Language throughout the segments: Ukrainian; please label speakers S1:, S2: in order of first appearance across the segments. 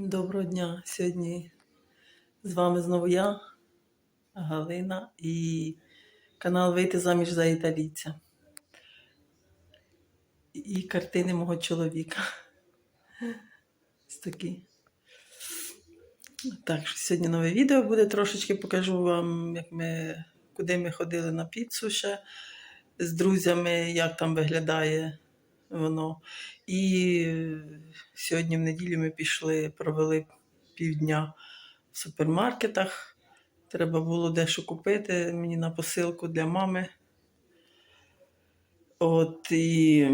S1: Доброго дня! Сьогодні з вами знову я, Галина, і канал Вийти заміж за італійця. І картини мого чоловіка. Ось такі. Так, сьогодні нове відео буде. Трошечки покажу вам, як ми, куди ми ходили на піцу ще з друзями, як там виглядає воно. І сьогодні в неділю ми пішли, провели півдня в супермаркетах. Треба було дещо купити мені на посилку для мами. От і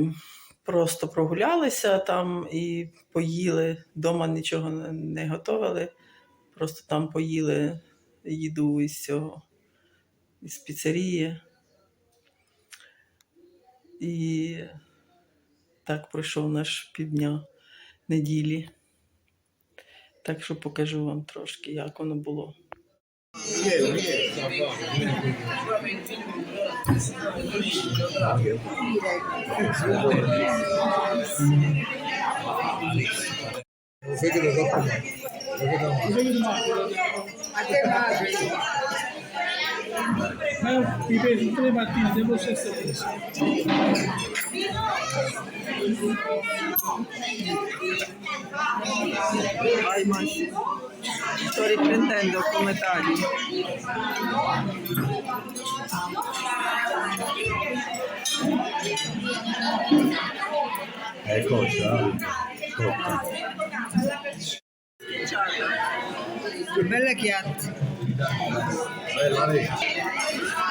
S1: просто прогулялися там і поїли. Дома нічого не- готували. Просто там поїли їду із цього, із піцерії. І так пройшов наш півдня неділі. Так що покажу вам трошки, як воно було.
S2: Ma Vive tutte le mattine dello
S1: stesso mese. Sto riprendendo come tagli.
S3: Ecco, Che
S1: bella chiatta.
S3: Bella lì.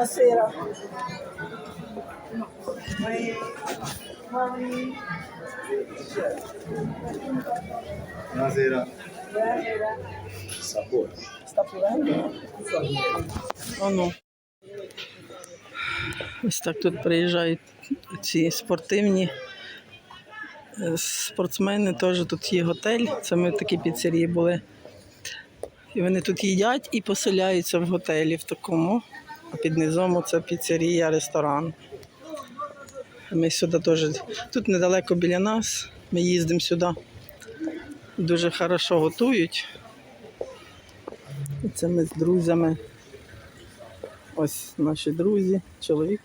S1: Buonasera.
S3: Buonasera. Sapore.
S1: Sta plovendo? Oh no. Ось так тут приїжджають ці спортивні е, спортсмени. Теж тут є готель. Це ми в такій піцерії були. І вони тут їдять і поселяються в готелі в такому. А під низом це піцерія, ресторан. Ми сюди теж. Тут недалеко біля нас. Ми їздимо сюди. Дуже хорошо готують. Це ми з друзями. Ось наші друзі, чоловік.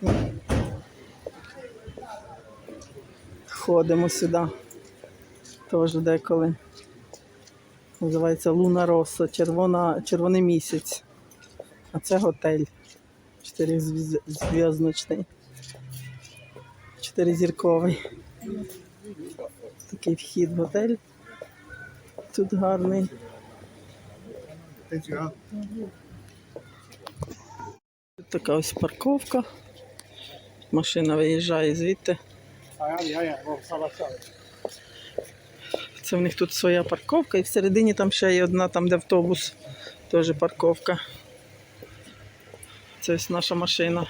S1: Ходимо сюди. Теж деколи. Називається Луна Роса, червона, червоний місяць. А це готель. Чотиризв'язочний. Чотиризірковий. Такий вхід в готель. Тут гарний. Тут така ось парковка. Машина виїжджає звідти. Це в них тут своя парковка, і всередині там ще є одна, там де автобус, теж парковка. Це ось наша машина.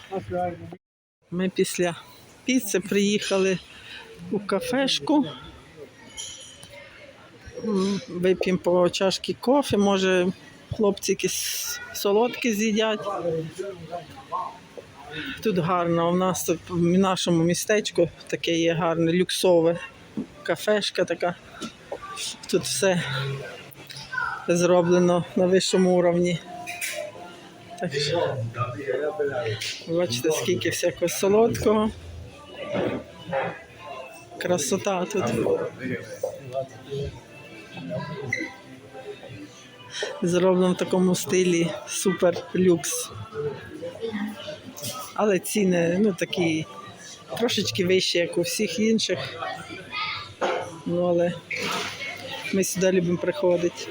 S1: Ми після піци приїхали у кафешку. Вип'ємо по чашки кофе, може хлопці якісь солодкі з'їдять. Тут гарно. У нас тут в нашому містечку таке є гарне люксове кафешка така. Тут все зроблено на вищому уровні. Бачите, скільки всякого солодкого. Красота тут. Зроблено в такому стилі супер люкс. Але ціни ну, такі трошечки вищі, як у всіх інших. Ну, але ми сюди любимо приходити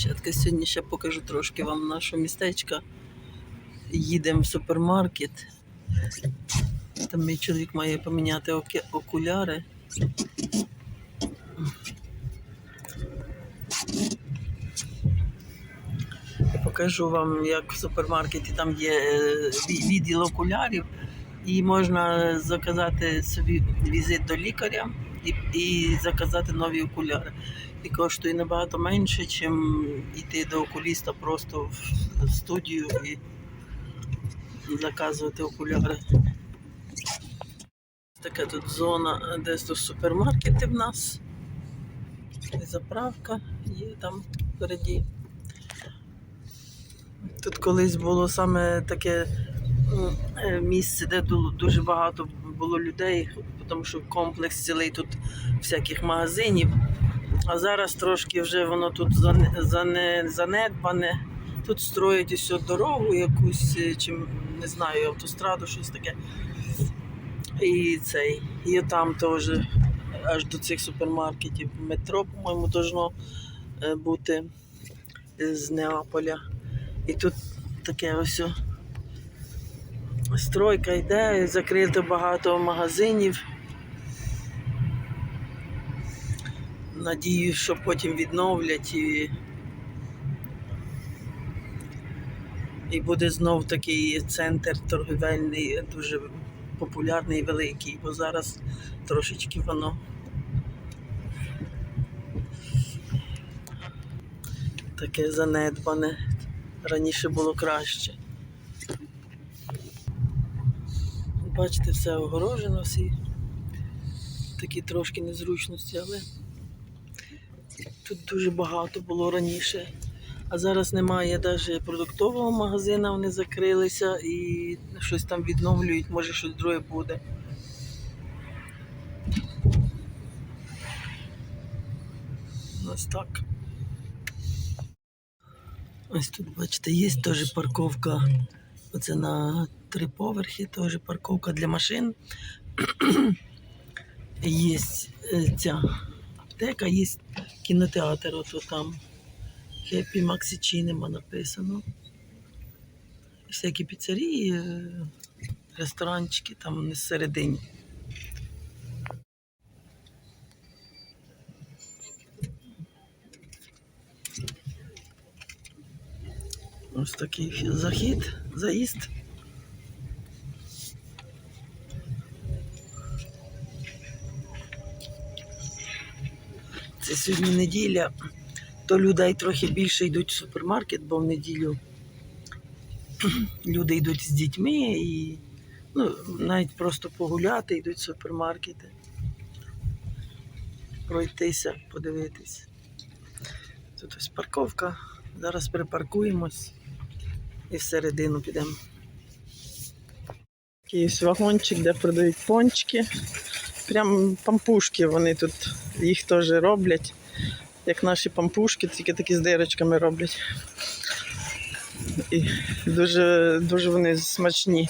S1: дівчатка. Сьогодні ще покажу трошки вам наше містечко. Їдемо в супермаркет. Там мій чоловік має поміняти окуляри. Покажу вам, як в супермаркеті там є е, відділ окулярів, і можна заказати собі візит до лікаря і, і заказати нові окуляри. І коштує набагато менше, ніж йти до окуліста просто в студію і заказувати окуляри. Така тут зона, де тут супермаркети в нас. І заправка є там впереді. Тут колись було саме таке е, місце, де дуже багато було людей, тому що комплекс цілий тут всяких магазинів. А зараз трошки вже воно тут зане- зане- занедбане. Тут строять ось от дорогу якусь, е, чи не знаю, автостраду, щось таке. І цей. І там теж аж до цих супермаркетів. Метро, по-моєму, должно е, бути з Неаполя. І тут таке ось стройка йде, закрито багато магазинів. Надію, що потім відновлять і, і буде знов такий центр торгівельний, дуже популярний і великий, бо зараз трошечки воно таке занедбане. Раніше було краще. Бачите, все огорожено, всі такі трошки незручності, але тут дуже багато було раніше. А зараз немає навіть продуктового магазину, вони закрилися і щось там відновлюють, може щось друге буде. Ось так. Ось тут, бачите, є теж парковка. Оце на три поверхи, теж парковка для машин. Є е, ця аптека, є кінотеатр, ото там. Хеппі Максі Чінема написано. Всякі піцерії, е, ресторанчики там не всередині. Ось такий захід, заїзд. Це сьогодні неділя, то людей трохи більше йдуть в супермаркет, бо в неділю люди йдуть з дітьми і ну, навіть просто погуляти, йдуть в супермаркети. Пройтися, подивитись. Тут ось парковка. Зараз припаркуємось і всередину підемо. Такий вагончик, де продають пончики. Прям пампушки вони тут їх теж роблять. Як наші пампушки, тільки такі з дирочками роблять. І дуже, дуже вони смачні.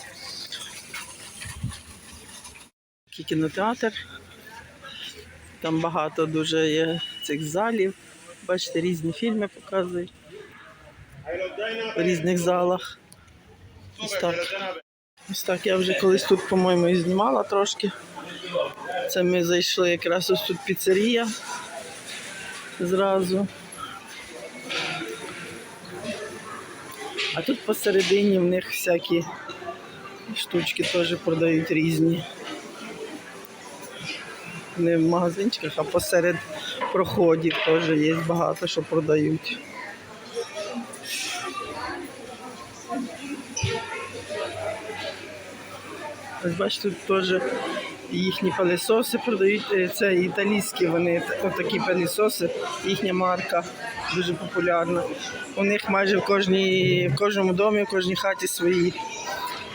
S1: Такий кінотеатр. Там багато дуже є цих залів. Бачите, різні фільми показують в різних залах. Ось так. Ось так я вже колись тут, по-моєму, і знімала трошки. Це ми зайшли якраз ось тут піцерія зразу. А тут посередині в них всякі штучки теж продають різні. Не в магазинчиках, а посеред проходів теж є багато що продають. Ось бачите, тут теж їхні пилісоси продають. Е, Це італійські, вони такі пилісоси, їхня марка дуже популярна. У них майже в кожній, в кожному домі, в кожній хаті свої.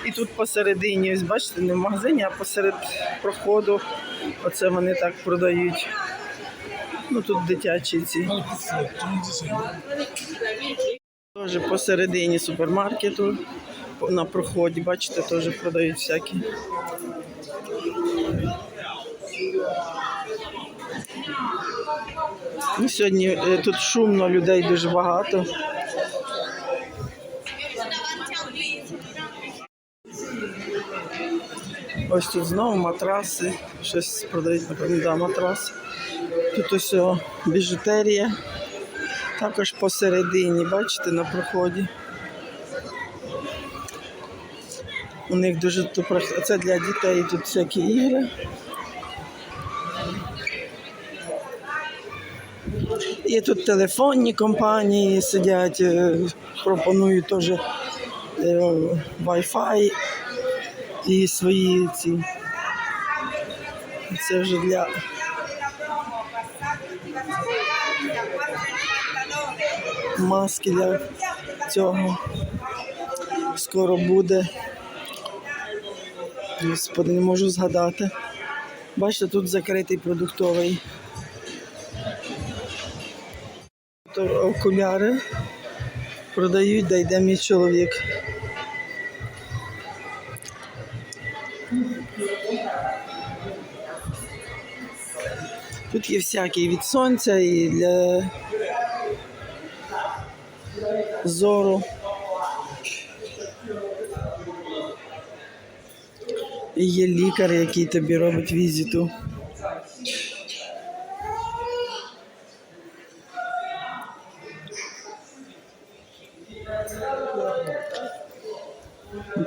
S1: І тут посередині, ось бачите, не в магазині, а посеред проходу. Оце вони так продають. Ну тут дитячі ці. Теж посередині супермаркету, на проході, бачите, теж продають всякі. Ну, Сьогодні е, тут шумно, людей дуже багато. Ось тут знову матраси, щось продають, напевно, да, матраси. Тут ось біжутерія, також посередині, бачите, на проході. У них дуже це для дітей тут всякі ігри. І тут телефонні компанії сидять, е, пропонують теж е, Wi-Fi і свої ці. Це вже для маски для цього. Скоро буде. Господи, не можу згадати. Бачите, тут закритий продуктовий. Окуляри продають, де йде мій чоловік. Тут є всякі від сонця і для зору. І є лікар, який тобі робить візиту.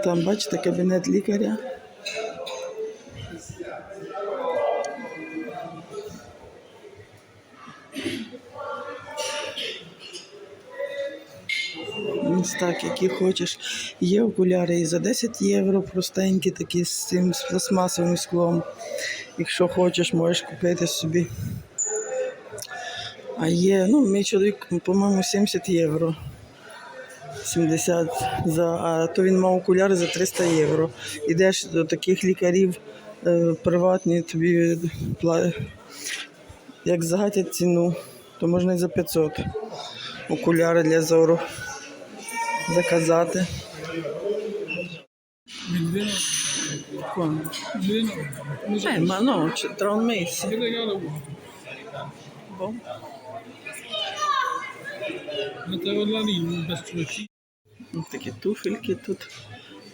S1: Там, бачите, кабінет лікаря. Так, які хочеш. Є окуляри і за 10 євро простенькі, такі з цим з пластмасовим склом. Якщо хочеш, можеш купити собі. А є, ну, мій чоловік, по-моєму, 70 євро. 70 за, а то він мав окуляри за 300 євро. Ідеш до таких лікарів е, приватні, тобі як загатять ціну, то можна і за 500 окуляри для зору заказати. Eh, ma no, c'è tra un mese.
S2: che regalo vuoi?
S1: Boh. Такі туфельки тут.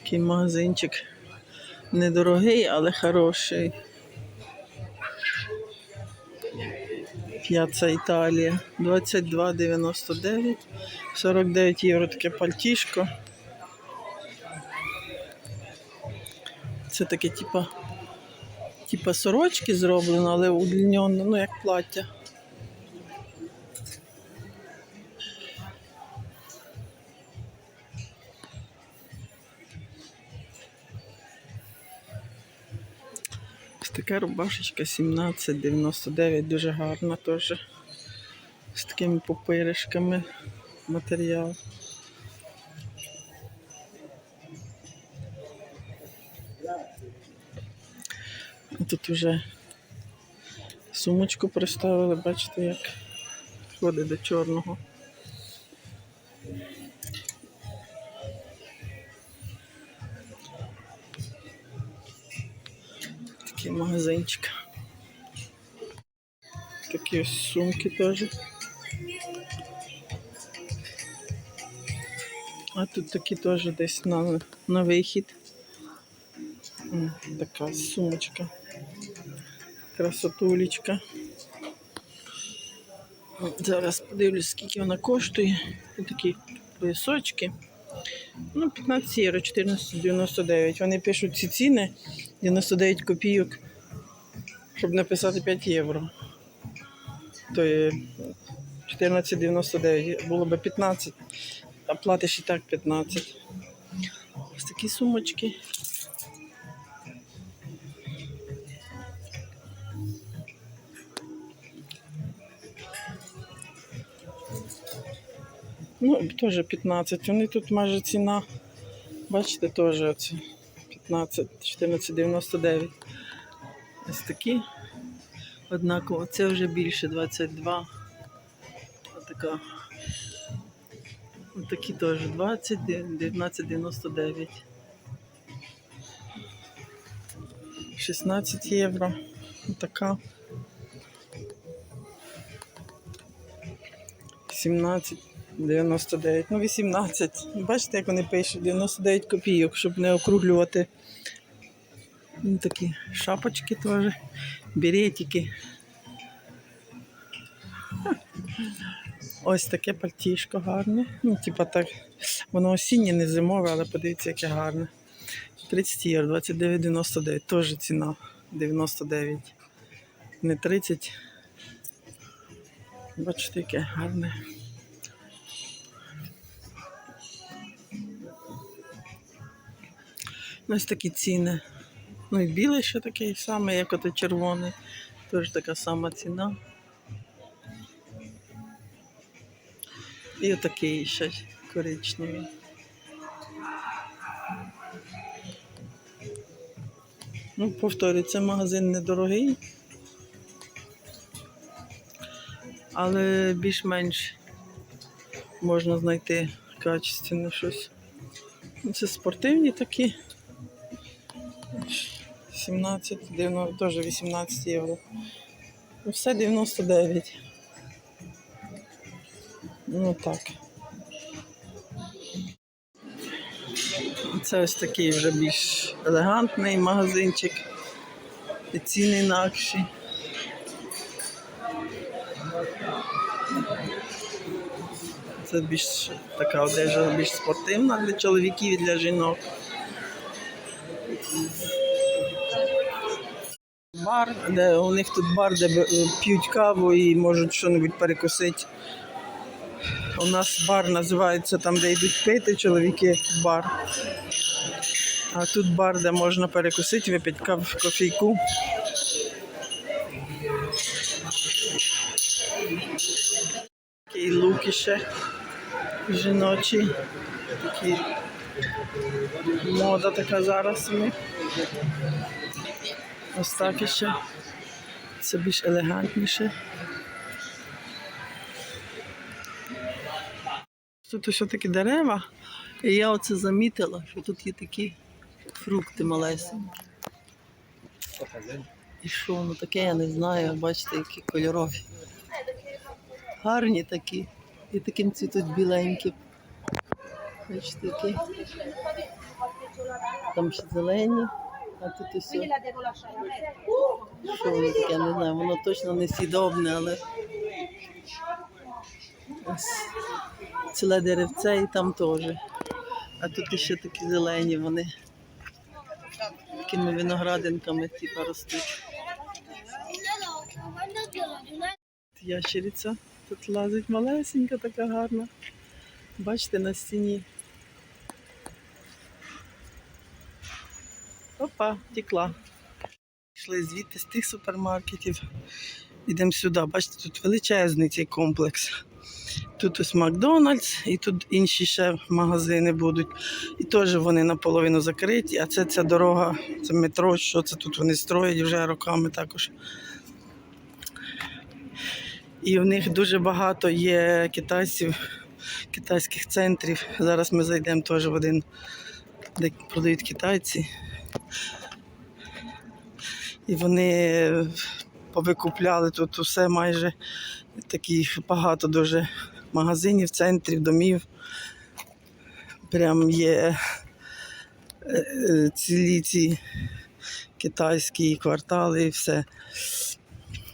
S1: Такий магазинчик. Недорогий, але хороший. П'яца Італія. 22,99. 49 євро таке пальтішко. Це таке, типа, типа сорочки зроблено, але удлінено, ну як плаття. Така рубашечка 17,99, дуже гарна теж. З такими попиришками матеріал. Тут вже сумочку приставили, бачите, як ходить до чорного. Такий магазинчик. Такі ось сумки теж. А тут такі теж десь на, на вихід. Така сумочка. Красотулечка. От Зараз подивлюсь, скільки вона коштує. Ось такі поясочки. Ну, 15 євро, 14,99. Вони пишуть ці ціни 99 копійок, щоб написати 5 євро. То є 14,99. Було б 15, а платиш і так 15. Ось такі сумочки. Ну, теж 15. Вони тут майже ціна. Бачите, теж оце 15, 14,99. Ось такі. Однаково, це вже більше 22. Отака. Ось такі теж 20, 19,99. 16 євро. Отака. 17,99. Ну, 18. Бачите, як вони пишуть? 99 копійок, щоб не округлювати. Ну, такі шапочки теж, беретики. Ось таке пальтішко гарне. Ну, типа так, воно осіннє, не зимове, але подивіться, яке гарне. 30 євро, 29,99. Теж ціна 99. Не 30. Бачите, яке гарне. Ось такі ціни. Ну і білий ще такий самий, як ото червоний. Теж така сама ціна. І отакий ще коричневий. Ну, повторюю, це магазин недорогий, але більш-менш можна знайти качественне щось. Це спортивні такі. 17, 90, теж 18 євро. Ну, все 99. Ну так. Це ось такий вже більш елегантний магазинчик. І ціни інакші. Це більш така одежа більш спортивна для чоловіків і для жінок. Бар, де у них тут бар, де п'ють каву і можуть щось перекусити. У нас бар називається там, де йдуть пити чоловіки бар. А тут бар, де можна перекусити, випити кав, кофійку. Такі луки ще жіночі. Такі мода така зараз у них. Ось так іще. Це більш елегантніше. Тут ось такі дерева. І я оце замітила, що тут є такі фрукти малесенькі. І що воно таке, я не знаю, бачите, які кольорові. Гарні такі. І таким цвітуть біленькі. Бачите, які. Там ще зелені, а тут усе. Що воно таке, не знаю, воно точно не сідобне, але ось ціле деревце і там теж. А тут ще такі зелені вони. Такими виноградинками типу, ростуть. Ящериця тут лазить малесенька, така гарна. Бачите, на стіні. Опа, текла. Йшли звідти з тих супермаркетів. Йдемо сюди. Бачите, тут величезний цей комплекс. Тут ось Макдональдс, і тут інші ще магазини будуть. І теж вони наполовину закриті. А це ця дорога, це метро, що це тут вони строять вже роками також. І в них дуже багато є китайців, китайських центрів. Зараз ми зайдемо теж в один, де продають китайці. І вони повикупляли тут усе майже таких багато дуже магазинів, центрів, домів. Прям є е, е, цілі ці китайські квартали і все.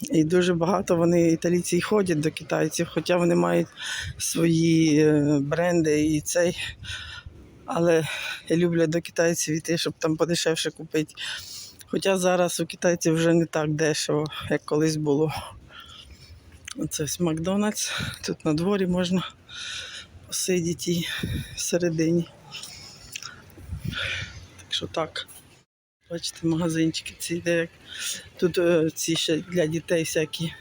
S1: І дуже багато вони італійці ходять до китайців, хоча вони мають свої е, бренди і цей. Але люблять до китайців йти, щоб там подешевше купити. Хоча зараз у китайців вже не так дешево, як колись було. Оце ось Макдональдс. Тут на дворі можна посидіти всередині. Так що так. Бачите, магазинчики ці, де як- тут е, ці ще для дітей всякі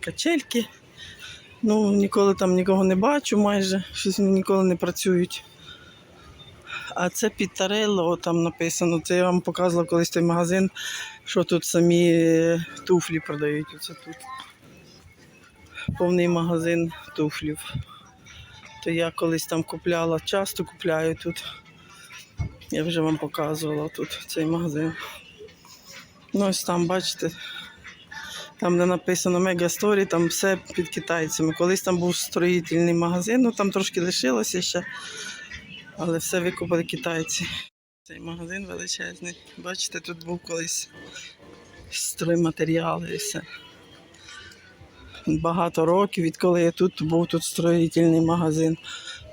S1: качельки. Ну, ніколи там нікого не бачу майже, щось вони ніколи не працюють. А це Пітарелло, там написано. Це я вам показувала колись той магазин, що тут самі е, туфлі продають. Оце тут. Повний магазин туфлів. То я колись там купляла, часто купляю тут. Я вже вам показувала тут цей магазин. Ну ось там, бачите, там, де написано Мегасторі, там все під китайцями. Колись там був строїтельний магазин, ну там трошки лишилося ще, але все викупили китайці. Цей магазин величезний. Бачите, тут був колись стройматеріали і все. Багато років, відколи я тут був тут строїтельний магазин.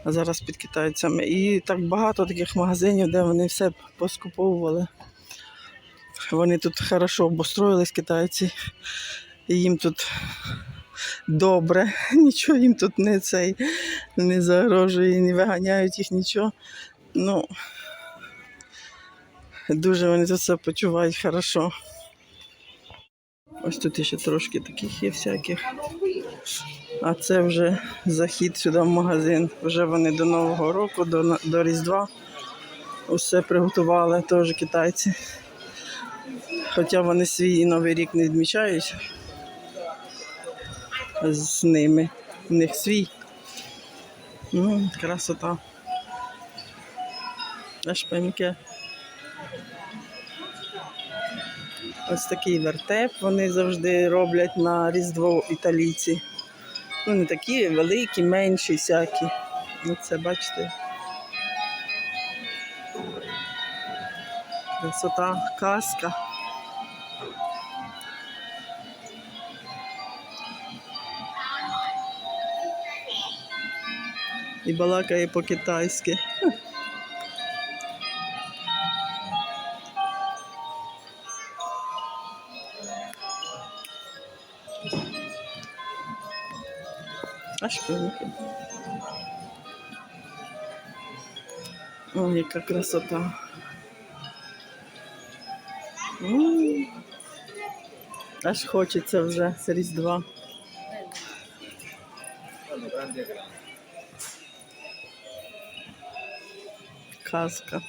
S1: а зараз під китайцями. І так багато таких магазинів, де вони все поскуповували. Вони тут хорошо обустроїлись, китайці. І їм тут добре. Нічого їм тут не цей не загрожує, не виганяють їх нічого. Ну, дуже вони за це почувають хорошо. Ось тут ще трошки таких є всяких. А це вже захід сюди в магазин. Вже вони до Нового року, до, до Різдва. Усе приготували теж китайці. Хоча вони свій новий рік не відмічають з ними. У них свій. Ну, красота. Аж пам'яке. Ось такий вертеп вони завжди роблять на Різдво італійці. Ну, не такі великі, менші всякі. Це бачите. Красота, казка. І балакає по-китайськи. А шпиньки. О, яка красота. Аж хочеться вже з Різдва. Казка.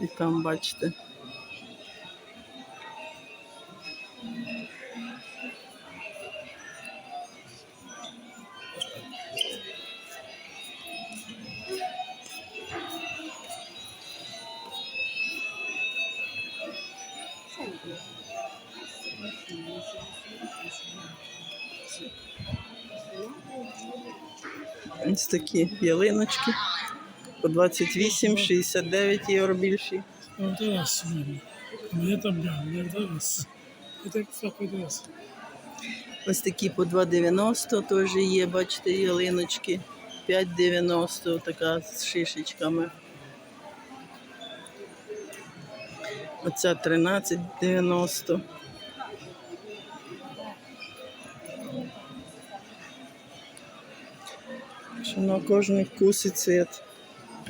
S1: І там бачите. Ось такі ялиночки. По 28, 69 євро більші.
S2: Раз.
S1: Ось такі по 2,90 теж є, бачите, ялиночки. 5,90 така з шишечками. Оця 13,90. Що на кожний вкус і цвіт.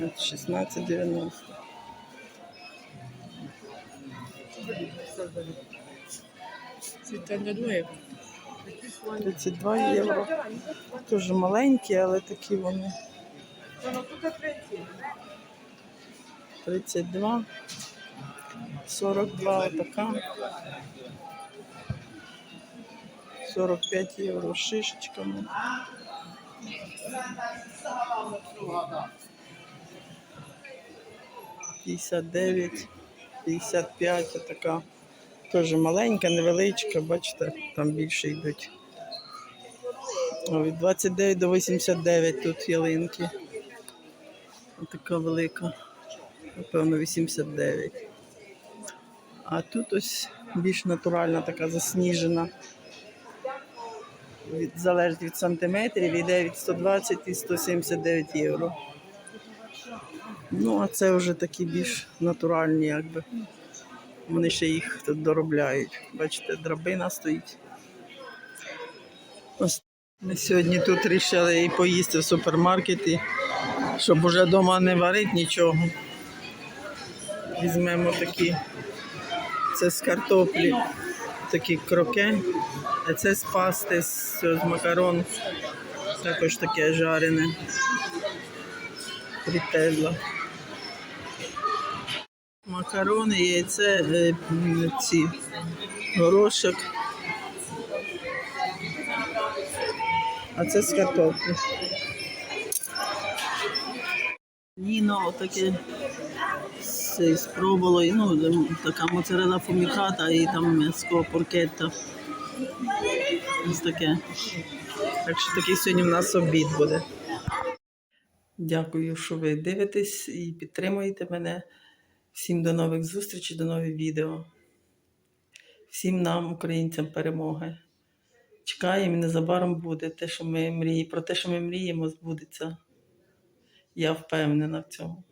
S1: От 16,90.
S2: Setenta due.
S1: 32 євро. Дуже маленькі, але такі вони. 32. 42 отака. 45 євро шишечками. П'ятдесят дев'ять, п'ятдесят п'ять отака. Теж маленька, невеличка, бачите, там більше йдуть. Від 29 до 89 тут ялинки. Така велика. Напевно, 89. А тут ось більш натуральна, така засніжена. Від, залежить від сантиметрів, йде від 120 і 179 євро. Ну, а це вже такі більш натуральні, якби. Вони ще їх тут доробляють. Бачите, драбина стоїть. Ми сьогодні тут вирішили і поїсти в супермаркеті, щоб уже вдома не варити нічого. Візьмемо такі, це з картоплі, такі кроке, а це з пасти, з, з макарон, також таке жарене. Фрітелла. Макарони, яйце, е, ці горошок. А це з картоплі. Ніно, отаке з, ну, така моцарела фуміката і там м'яско поркетта. Ось таке. Так що такий сьогодні в нас обід буде. Дякую, що ви дивитесь і підтримуєте мене. Всім до нових зустрічей, до нових відео. Всім нам, українцям, перемоги. чекаємо незабаром буде те, що ми мріємо. Про те, що ми мріємо, збудеться. Я впевнена в цьому.